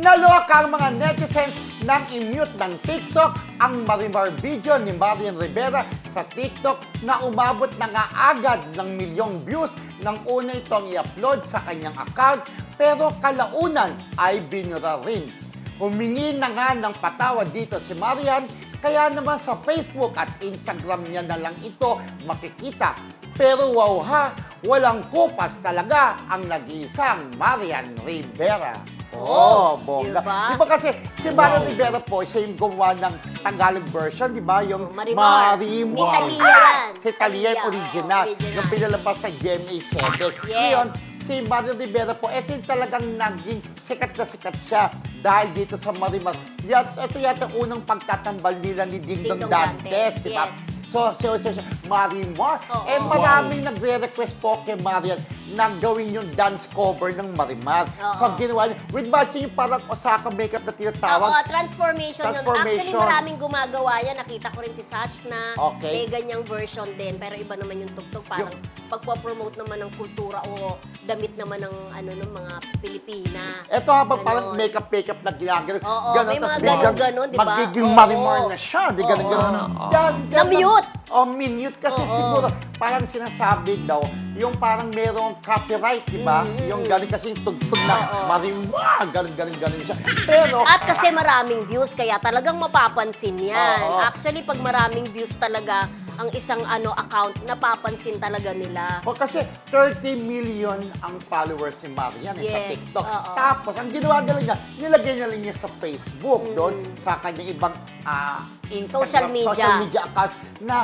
Naloka ang mga netizens nang i-mute ng TikTok ang Marimar video ni Marian Rivera sa TikTok na umabot na nga agad ng milyong views nang una itong i-upload sa kanyang account pero kalaunan ay binura rin. Humingi na nga ng patawad dito si Marian kaya naman sa Facebook at Instagram niya na lang ito makikita. Pero wow ha, walang kupas talaga ang nag-iisang Marian Rivera. Oh, bongga. diba? Di ba kasi si Marian Rivera po, siya yung gumawa ng Tagalog version, di ba? Yung Marimar. Marimar. Ni Talia yan. Si Talia yung Talia, original. oo, original. Yung pinalabas sa GMA7. Ngayon, si Marian Rivera po, ito yung talagang naging sikat na sikat siya dahil dito sa Marimar. Yat, ito yata ang unang pagtatambal nila ni Ding Dong Dantes, di ba? yes. So, so, so, so, Marimar. Oo. eh, maraming nagre-request po kay Marian na gawin yung dance cover ng Marimar. Oo. So, ginawa niya, with matching yung parang Osaka makeup na tinatawag. Oo, transformation, yun. Transformation. Actually, maraming gumagawa yan. Nakita ko rin si Sash na Okay. may ganyang version din. Pero iba naman yung tugtog. Parang pagpo-promote naman ng kultura o damit naman ng ano ng mga Pilipina. Ito habang Ganon. parang makeup-makeup na ginagano. Oo, may mga biglang ganon-ganon, di ba? Magiging Oo. marimar na siya. Di ganon, Oo. ganon. Dan, dan, Na-mute. Oh, minute. Kasi Oo. siguro, parang sinasabi daw, yung parang merong copyright, di ba? Mm, mm, Yung galing kasi yung tugtog na marimar. Ganon, ganon, ganon siya. Pero, At kasi maraming views, kaya talagang mapapansin yan. Oo. Actually, pag maraming views talaga ang isang ano account, napapansin talaga nila. O kasi 30 million ang followers ni Marian eh, sa Yes, TikTok. oo. Tapos, ang ginawa nila niya, nilagay niya lang niya sa Facebook Mm. doon, sa kanyang ibang ah, Instagram, Social media. social media accounts na,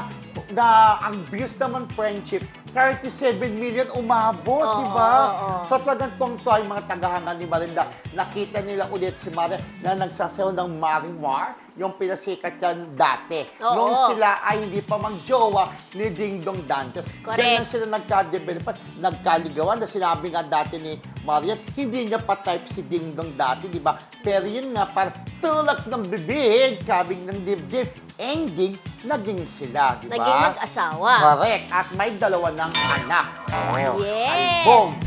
na ang views naman friendship, 37 million umabot, Oo, di ba? oo. So talagang tungto yung mga tagahanga ni Marinda. Nakita nila ulit si Marian na nagsasayaw ng Marimar, yung pinasikat yan dati. Oo. Nung sila ay hindi pa magjowa ni Ding Dong Dantes. Correct. Diyan lang sila nagka-develop, nagkaligawan na sinabi nga dati ni Marian, hindi niya pa type si Ding Dong dati, di ba? Pero yun nga, parang tulak ng bibig, kabing ng dibdib, ending, naging sila, di ba? Naging mag-asawa. Correct. At may dalawa ng anak. Yes. Albong.